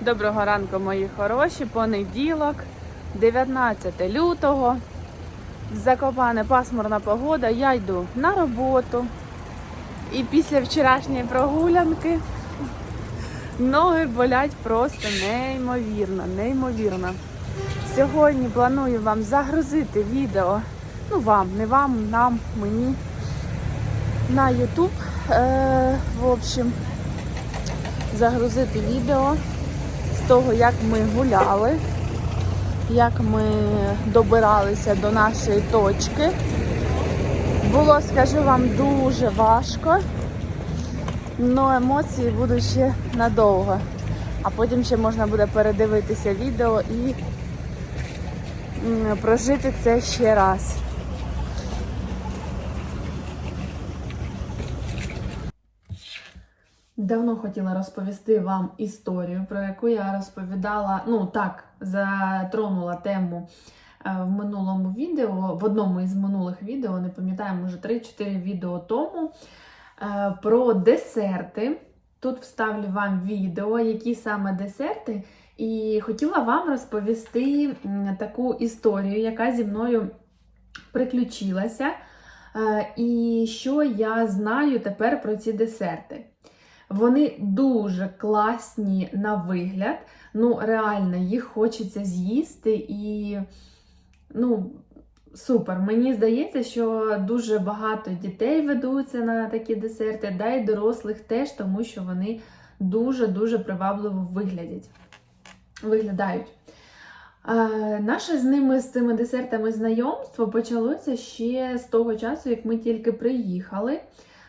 Доброго ранку, мої хороші. Понеділок, 19 лютого. Закопане пасмурна погода. Я йду на роботу. І після вчорашньої прогулянки ноги болять просто неймовірно, неймовірно. Сьогодні планую вам загрузити відео. Ну, вам, не вам, нам, мені на YouTube. Е, в общем, загрузити відео того, як ми гуляли, як ми добиралися до нашої точки. Було, скажу вам, дуже важко, але емоції будуть ще надовго. А потім ще можна буде передивитися відео і прожити це ще раз. Давно хотіла розповісти вам історію, про яку я розповідала, ну так, затронула тему е, в минулому відео, в одному із минулих відео, не пам'ятаю, може 3-4 відео тому, е, про десерти. Тут вставлю вам відео, які саме десерти, і хотіла вам розповісти таку історію, яка зі мною приключилася, е, і що я знаю тепер про ці десерти. Вони дуже класні на вигляд. Ну, реально, їх хочеться з'їсти і, ну, супер. Мені здається, що дуже багато дітей ведуться на такі десерти, да й дорослих теж, тому що вони дуже-дуже привабливо виглядять. виглядають. Е, Наше з ними з цими десертами знайомство почалося ще з того часу, як ми тільки приїхали.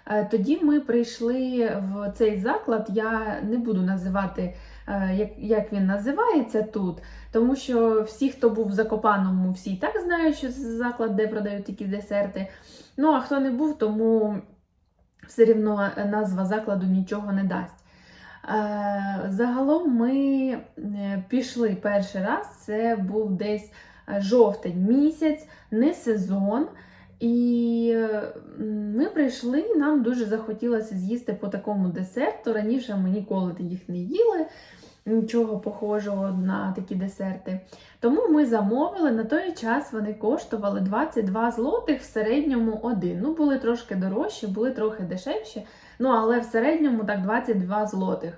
Е, Тоді ми прийшли в цей заклад. Я не буду називати, е, як, він називається тут, тому що всі, хто був в Закопаному, всі і так знають, що це заклад, де продають такі десерти. Ну, а хто не був, тому все рівно назва закладу нічого не дасть. Е, Загалом ми пішли перший раз, це був десь жовтень місяць, не сезон. І ми прийшли, нам дуже захотілося з'їсти по такому десерту. Раніше ми ніколи їх не їли, нічого похожого на такі десерти. Тому ми замовили, на той час вони коштували 22 злотих, в середньому один. Ну, були трошки дорожчі, були трохи дешевші, ну але в середньому так 22 злотих.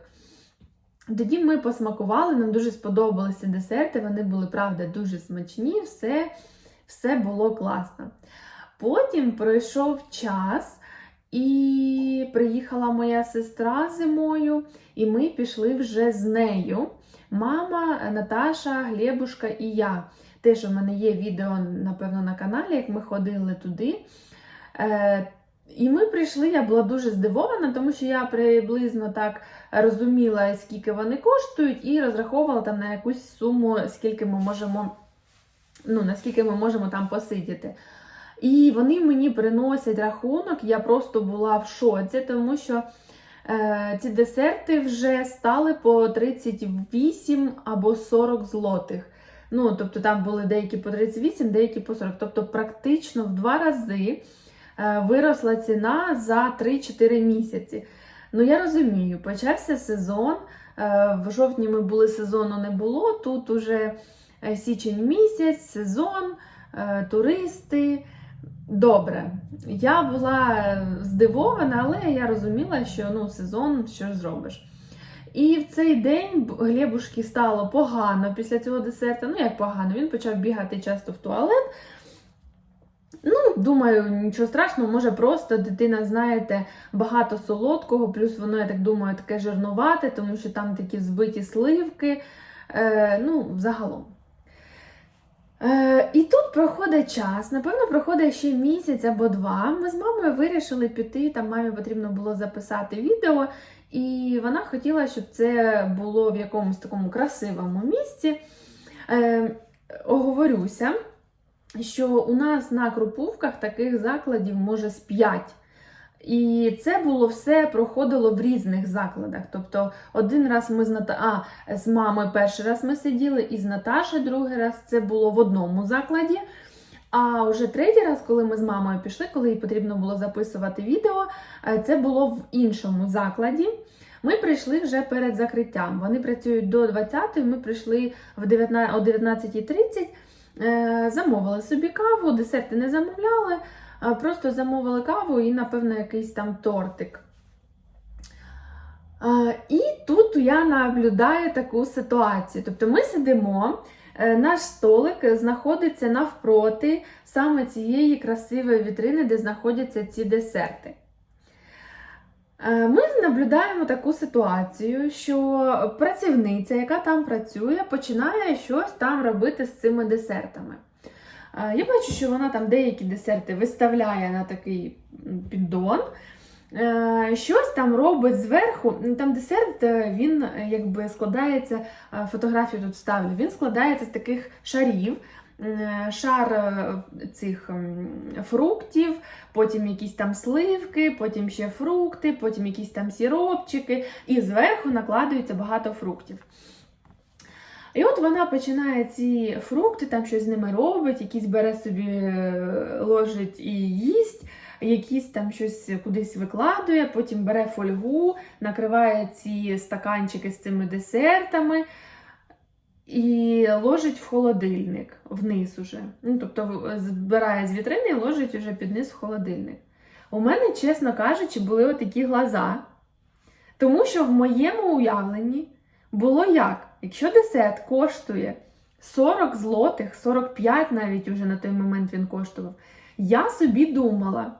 Тоді ми посмакували, нам дуже сподобалися десерти, вони були, правда, дуже смачні, все, все було класно. Потім пройшов час, і приїхала моя сестра зимою, і ми пішли вже з нею. Мама, Наташа, Глебушка і я. Теж у мене є відео, напевно, на каналі, як ми ходили туди. Е, і ми прийшли, я була дуже здивована, тому що я приблизно так розуміла, скільки вони коштують, і розраховувала там на якусь суму, скільки ми можемо, ну, наскільки ми можемо там посидіти. І вони мені приносять рахунок, я просто була в шоці, тому що е, ці десерти вже стали по 38 або 40 злотих. Ну, тобто там були деякі по 38, деякі по 40. Тобто, практично в два рази е, виросла ціна за 3-4 місяці. Ну, я розумію, почався сезон. Е, в жовтні ми були, сезону не було. Тут уже е, січень місяць, сезон, е, туристи. Добре, я була здивована, але я розуміла, що ну, сезон, що ж зробиш. І в цей день Глебушки стало погано після цього десерту. Ну, як погано, він почав бігати часто в туалет. Ну, думаю, нічого страшного, може просто дитина, знаєте, багато солодкого, плюс воно, я так думаю, таке жирнувате, тому що там такі взбиті сливки. Е, ну, загалом. Е, і тут проходить час, напевно, проходить ще місяць або два. Ми з мамою вирішили піти, там мамі потрібно було записати відео, і вона хотіла, щоб це було в якомусь такому красивому місці. Е, оговорюся, що у нас на Крупувках таких закладів може з 5. І це було все проходило в різних закладах. Тобто, один раз ми з Ната... а, з мамою перший раз ми сиділи, і з Наташею другий раз це було в одному закладі. А вже третій раз, коли ми з мамою пішли, коли їй потрібно було записувати відео, е, це було в іншому закладі. Ми прийшли вже перед закриттям. Вони працюють до 20-ї, ми прийшли в 19, о 19.30, е, замовили собі каву, десерти не замовляли, просто замовили каву і, напевно, якийсь там тортик. І тут я наблюдаю таку ситуацію. Тобто ми сидимо, е, наш столик знаходиться навпроти саме цієї красивої вітрини, де знаходяться ці десерти. Е, Ми наблюдаємо таку ситуацію, що працівниця, яка там працює, починає щось там робити з цими десертами. Я бачу, що вона там деякі десерти виставляє на такий піддон. Е, Щось там робить зверху. Ну, Там десерт е, він е, якби складається, фотографію тут ставлю. Він складається з таких шарів. Шар цих фруктів, потім якісь там сливки, потім ще фрукти, потім якісь там сіропчики, і зверху накладується багато фруктів. І от вона починає ці фрукти, там щось з ними робить, якісь бере собі, е, ложить і їсть, якісь там щось кудись викладує, потім бере фольгу, накриває ці стаканчики з цими десертами і ложить в холодильник вниз уже. Ну, тобто збирає з вітрини і ложить уже під низ в холодильник. У мене, чесно кажучи, були отакі глаза. Тому що в моєму уявленні було як? Якщо десерт коштує 40 злотих, 45 навіть уже на той момент він коштував, я собі думала,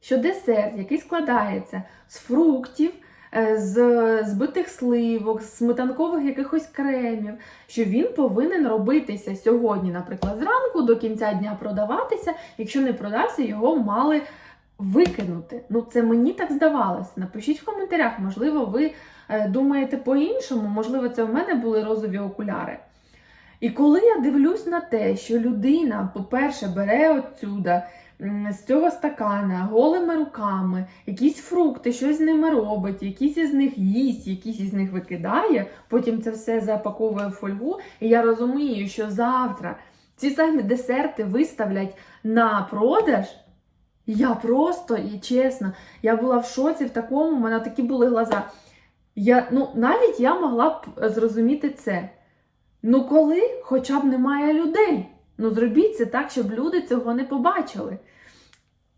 що десерт, який складається з фруктів, е, з збитих сливок, з сметанкових якихось кремів, що він повинен робитися сьогодні, наприклад, зранку до кінця дня продаватися. Якщо не продався, його мали викинути. Ну, це мені так здавалося. Напишіть в коментарях, можливо, ви думаєте по-іншому, можливо, це в мене були розові окуляри. І коли я дивлюсь на те, що людина, по-перше, бере отсюда з цього стакана голими руками, якісь фрукти, щось з ними робить, якісь із них їсть, якісь із них викидає, потім це все запаковує в фольгу. І я розумію, що завтра ці самі десерти виставлять на продаж. Я просто і чесно, я була в шоці в такому, у мене такі були глаза. Я, ну, навіть я могла б зрозуміти це. Ну, коли хоча б немає людей. Ну, зробіть це так, щоб люди цього не побачили.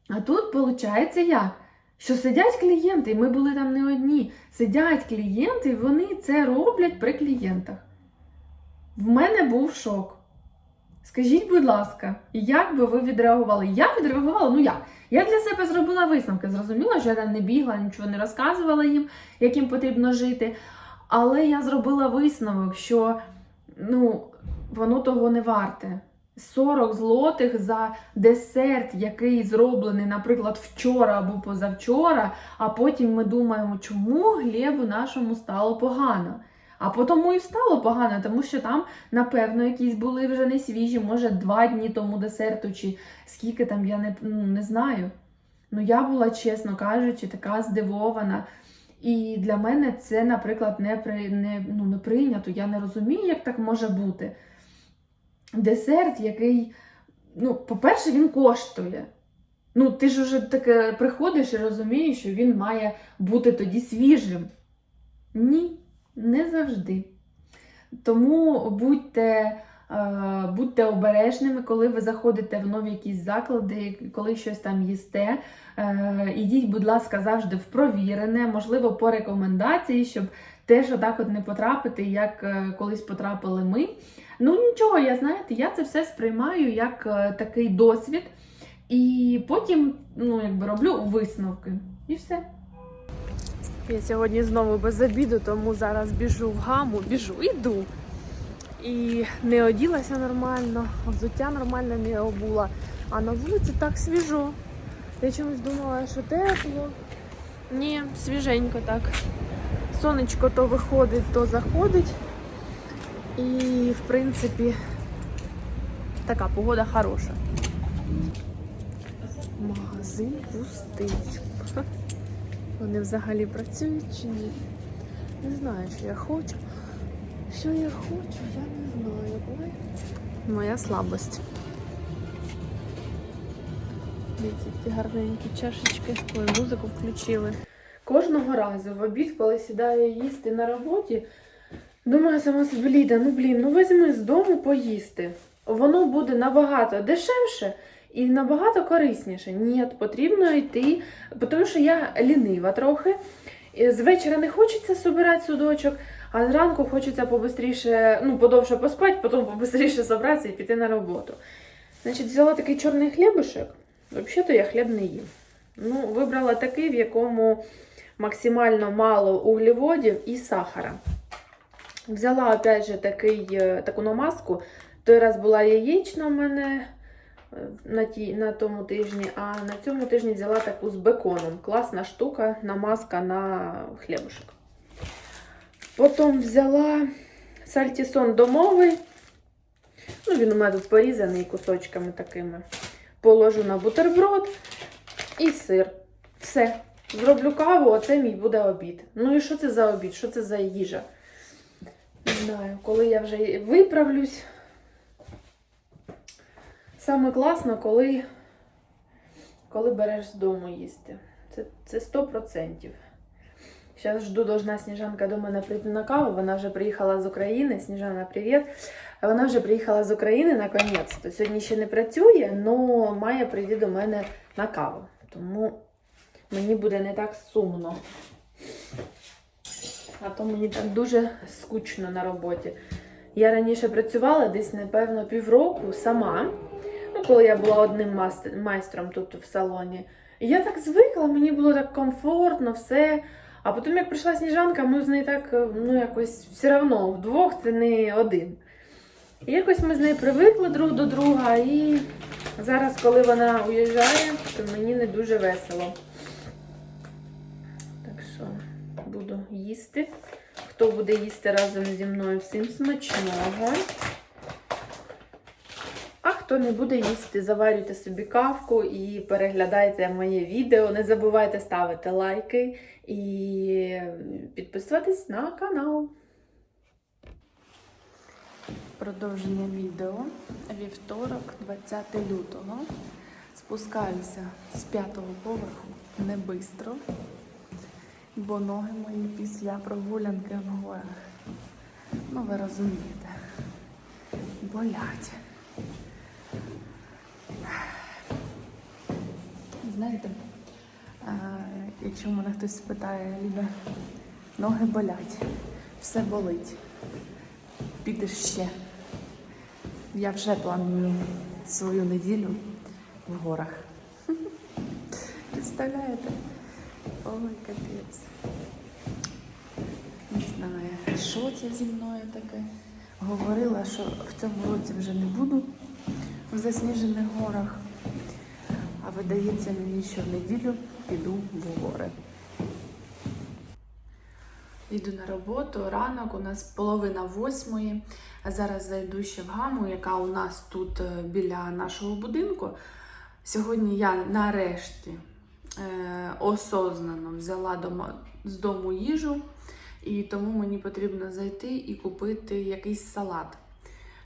А тут виходить як? Що сидять клієнти, і ми були там не одні. Сидять клієнти, і вони це роблять при клієнтах. В мене був шок. Скажіть, будь ласка, як би ви відреагували? Я відреагувала, ну як? Я для себе зробила висновки. Зрозуміла, що я там не бігла, нічого не розказувала їм, як їм потрібно жити. Але я зробила висновок, що ну, воно того не варте. 40 злотих за десерт, який зроблений, наприклад, вчора або позавчора, а потім ми думаємо, чому Глебу нашому стало погано. А по тому і стало погано, тому що там, напевно, якісь були вже не свіжі, може, два дні тому десерту, чи скільки там, я не, ну, не знаю. Ну, я була, чесно кажучи, така здивована. І для мене це, наприклад, не, при, не, ну, не прийнято. Я не розумію, як так може бути. Десерт, який, ну, по-перше, він коштує. Ну, ти ж уже таке приходиш і розумієш, що він має бути тоді свіжим. Ні, не завжди. Тому будьте, е, будьте обережними, коли ви заходите в нові якісь заклади, коли щось там їсте. Е, ідіть, будь ласка, завжди в провірене, можливо, по рекомендації, щоб теж отак от не потрапити, як е, колись потрапили ми. Ну нічого, я знаєте, я це все сприймаю як такий досвід, і потім ну, якби роблю висновки. І все. Я сьогодні знову без обіду, тому зараз біжу в гаму, біжу, іду. І не оділася нормально, взуття нормально не обула. А на вулиці так свіжо. Я чомусь думала, що тепло. Ні, свіженько так. Сонечко то виходить, то заходить. І, в принципі, така погода хороша. Магазин пустий. Вони взагалі працюють чи ні? Не знаю, що я хочу. Що я хочу, я не знаю. Ой. Моя слабость. Ці гарненькі чашечки. Ой, музику включили. Кожного разу в обід, коли сідаю їсти на роботі, думаю сама собі, Ліда, ну блін, ну візьми з дому поїсти. Воно буде набагато дешевше і набагато корисніше. Ні, потрібно йти, тому що я лінива трохи. З вечора не хочеться собирати судочок, а зранку хочеться побистріше, ну, подовше поспати, потім побистріше зібратися і піти на роботу. Значить, взяла такий чорний хлібушек. Взагалі-то я хліб не їм. Ну, вибрала такий, в якому максимально мало углеводів і сахара. Взяла, опять же, такий, е, таку намазку. Той раз була яєчна у мене на, ті, на тому тижні, а на цьому тижні взяла таку з беконом. Класна штука, намазка на хлібушек. Потім взяла сальтісон домовий. Ну, він у мене тут порізаний кусочками такими. Положу на бутерброд і сир. Все. Зроблю каву, оце мій буде обід. Ну і що це за обід? Що це за їжа? Не знаю, коли я вже виправлюсь. Саме класно, коли, коли береш з дому їсти. Це, це 100%. Зараз жду, должна Сніжанка до мене прийти на каву. Вона вже приїхала з України. Сніжана, привіт. Вона вже приїхала з України наконець-то. Сьогодні ще не працює, але має прийти до мене на каву. Тому мені буде не так сумно. А то мені так дуже скучно на роботі. Я раніше працювала десь, напевно, півроку сама. Коли я була одним майстром тут в салоні. І я так звикла, мені було так комфортно, все. А потім, як прийшла сніжанка, ми з нею так, ну, якось все одно вдвох це не один. І якось ми з нею привикли друг до друга, і зараз, коли вона уїжджає, то мені не дуже весело. Так що буду їсти. Хто буде їсти разом зі мною, всім смачного. Хто не буде їсти, заварюйте собі кавку і переглядайте моє відео. Не забувайте ставити лайки і підписуватись на канал. Продовження відео. Вівторок, 20 лютого. Спускаюся з п'ятого поверху не бистро, бо ноги мої після прогулянки в горах. Ну, ви розумієте, болять. Знаєте, а, якщо мене хтось спитає, Ліда, ноги болять, все болить. Підеш ще. Я вже планую свою неділю в горах. Представляєте? Ой, капець. Не знаю, що це зі мною таке. Говорила, що в цьому році вже не буду в засніжених горах. Видається мені, що в неділю піду в гори. Йду на роботу, ранок, у нас половина восьмої. Зараз зайду ще в гаму, яка у нас тут е, біля нашого будинку. Сьогодні я нарешті е, осознано взяла дома, з дому їжу, і тому мені потрібно зайти і купити якийсь салат.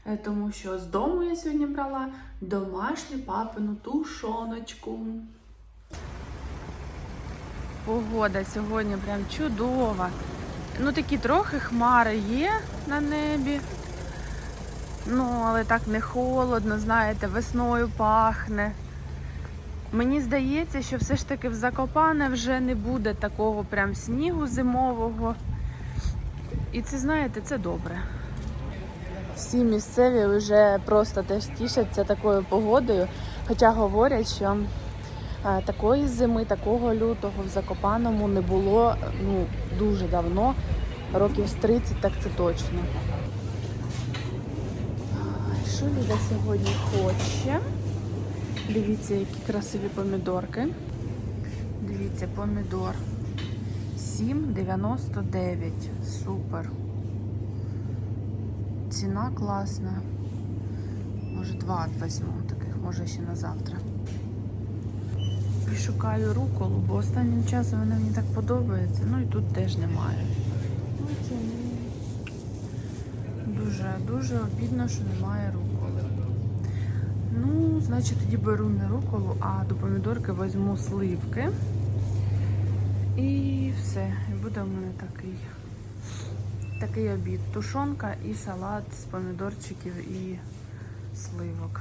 Е, Тому що з дому я сьогодні брала домашню папину тушоночку. Погода сьогодні прям чудова. Ну, такі трохи хмари є на небі. Ну, але так не холодно, знаєте, весною пахне. Мені здається, що все ж таки в Закопане вже не буде такого прям снігу зимового. І це, знаєте, це добре. Всі місцеві вже просто теж тішаться такою погодою, хоча говорять, що е, такої зими, такого лютого в Закопаному не було ну, дуже давно, років з 30, так це точно. Що Ліда сьогодні хоче? Дивіться, які красиві помідорки. Дивіться, помідор. 7,99. Супер. Ціна класна. Може, два візьму таких, може ще на завтра. І шукаю руколу, бо останнім часом вона мені так подобається. Ну і тут теж немає. Ну, Дуже, дуже обідно, що немає руколи. Ну, значить, тоді беру не руколу, а до помідорки візьму сливки. І все. І буде у мене такий, такий обід. Тушонка і салат з помідорчиків і сливок.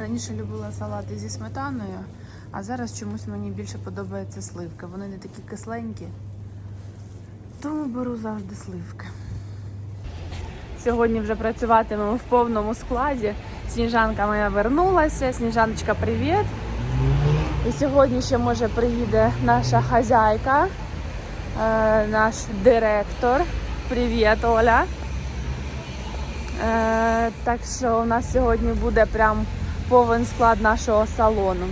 Раніше любила салати зі сметаною, а зараз чомусь мені більше подобаються сливки. Вони не такі кисленькі. Тому беру завжди сливки. Сьогодні вже працюватимемо в повному складі. Сніжанка моя вернулася. Сніжаночка, привіт. І сьогодні ще може приїде наша хазяйка, е, наш директор. Привіт, Оля. Е, так що у нас сьогодні буде прям повен склад нашого салону.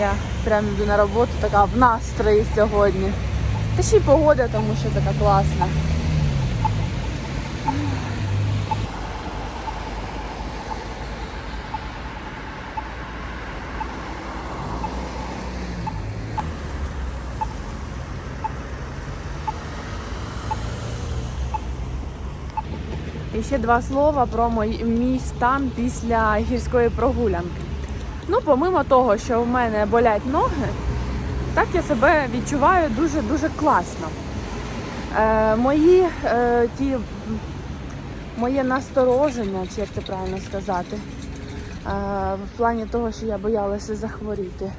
Я прям йду на роботу така в настрої сьогодні. Та ще й погода, тому що така класна. І ще два слова про мій, стан після гірської прогулянки. Ну, помимо того, що в мене болять ноги, так я себе відчуваю дуже-дуже класно. Е, мої е, ті, моє настороження, чи як це правильно сказати, е, в плані того, що я боялася захворіти,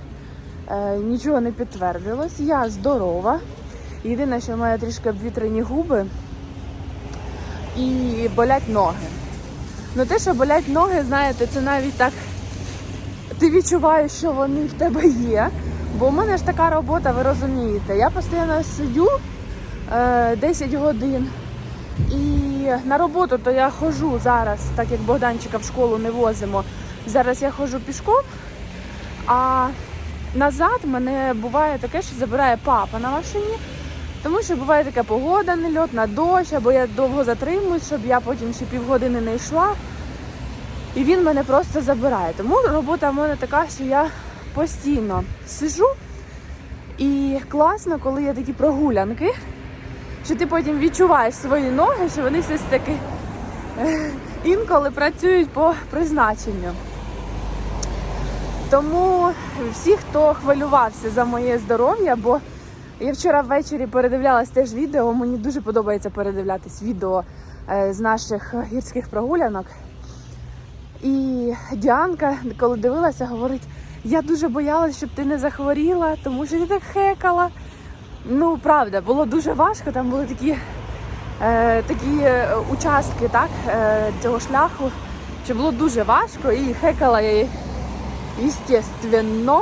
е, нічого не підтвердилось. Я здорова. Єдине, що в мене трішки обвітрені губи і болять ноги. Ну те, що болять ноги, знаєте, це навіть так. Ти відчуваєш, що вони в тебе є. Бо в мене ж така робота, ви розумієте. Я постійно сидю е, 10 годин. І на роботу то я ходжу зараз, так як Богданчика в школу не возимо. Зараз я ходжу пішком, а назад мене буває таке, що забирає папа на машині. Тому що буває така погода, нельотна, дощ, або я довго затримуюсь, щоб я потім ще півгодини не йшла. І він мене просто забирає. Тому робота в мене така, що я постійно сижу. І класно, коли є такі прогулянки, що ти потім відчуваєш свої ноги, що вони все таки е, інколи працюють по призначенню. Тому всі, хто хвилювався за моє здоров'я, бо я вчора ввечері передивлялась теж відео. Мені дуже подобається передивлятись відео е, з наших гірських прогулянок. І Діанка, коли дивилася, говорить: я дуже боялась, щоб ти не захворіла, тому що ти так хекала. Ну, правда, було дуже важко. Там були такі, е, такі е, участки так, е, цього шляху, що було дуже важко і хекала я, естественно.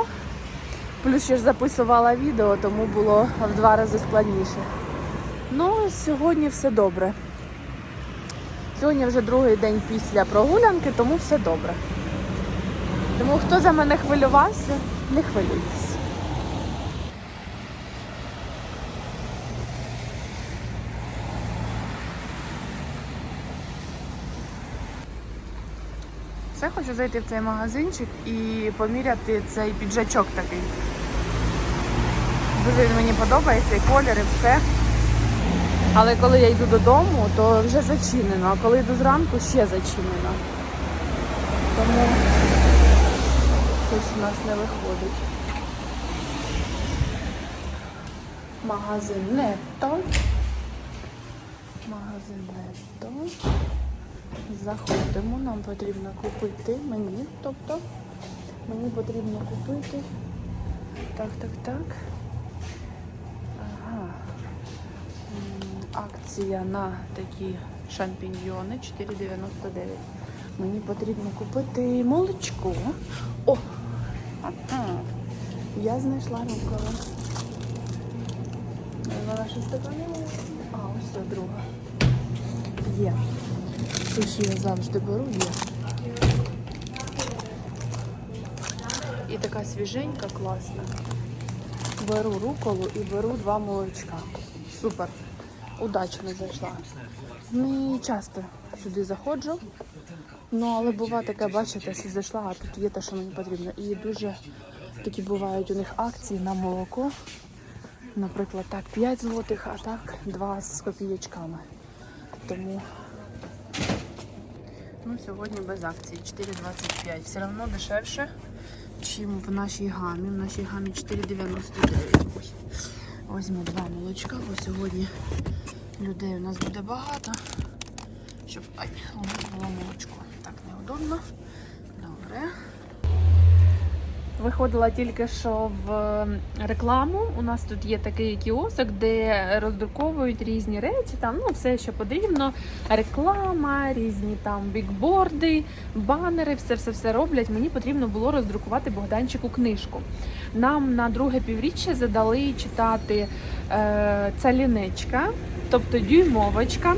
Плюс ще ж записувала відео, тому було в два рази складніше. Ну, сьогодні все добре. Сьогодні вже другий день після прогулянки, тому все добре. Тому хто за мене хвилювався, не хвилюйтесь. Все хочу зайти в цей магазинчик і поміряти цей піджачок такий. Дуже він мені подобається, і колір, і все. Але коли я йду додому, то вже зачинено, а коли йду зранку, ще зачинено. Тому щось у нас не виходить. Магазин Нетто. Магазин Нетто. Заходимо, нам потрібно купити мені, тобто мені потрібно купити. Так, так, так. Ага. Акція на такі шампіньйони 4,99. Мені потрібно купити молочко. О! Ага. Я знайшла рукава. Вона така. А, ось друга. Є. Суші я завжди беру, є. І така свіженька, класна. Беру руколу і беру два молочка. Супер. Удачно зайшла. Не часто сюди заходжу. Ну, але буває таке, бачите, що зайшла, а тут є те, що мені потрібно. І дуже такі бувають у них акції на молоко. Наприклад, так, 5 злотих, а так 2 з копійочками. Тому Ну, сьогодні без акції 4,25. Все одно дешевше, чим в нашій гамі. В нашій гамі 4,99. Возьму два молочка, бо сьогодні людей у нас буде багато. Щоб ай, у нас було молочко. Так неудобно. Добре. Виходила тільки що в ем, рекламу. У нас тут є такий кіосок, де роздруковують різні речі. Там ну все, що потрібно. Реклама, різні там бікборди, банери, все все все роблять. Мені потрібно було роздрукувати Богданчику книжку. Нам на друге півріччя задали читати е, цалінечка, тобто дюймовочка.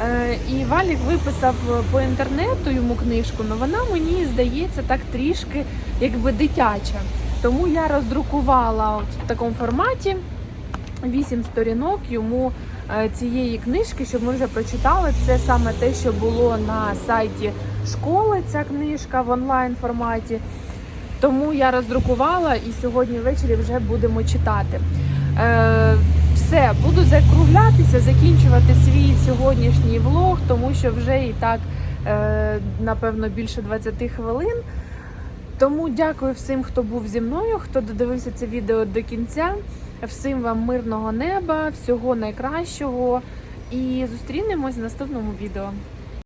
Е, І Валік виписав по інтернету йому книжку, але вона мені здається так трішки якби дитяча. Тому я роздрукувала от в такому форматі вісім сторінок йому е, цієї книжки, щоб ми вже прочитали. Це саме те, що було на сайті школи. Ця книжка в онлайн форматі. Тому я роздрукувала і сьогодні ввечері вже будемо читати. Все, буду закруглятися, закінчувати свій сьогоднішній влог, тому що вже і так, е, напевно, більше 20 хвилин. Тому дякую всім, хто був зі мною, хто додивився це відео до кінця. Всім вам мирного неба, всього найкращого. І зустрінемось в наступному відео.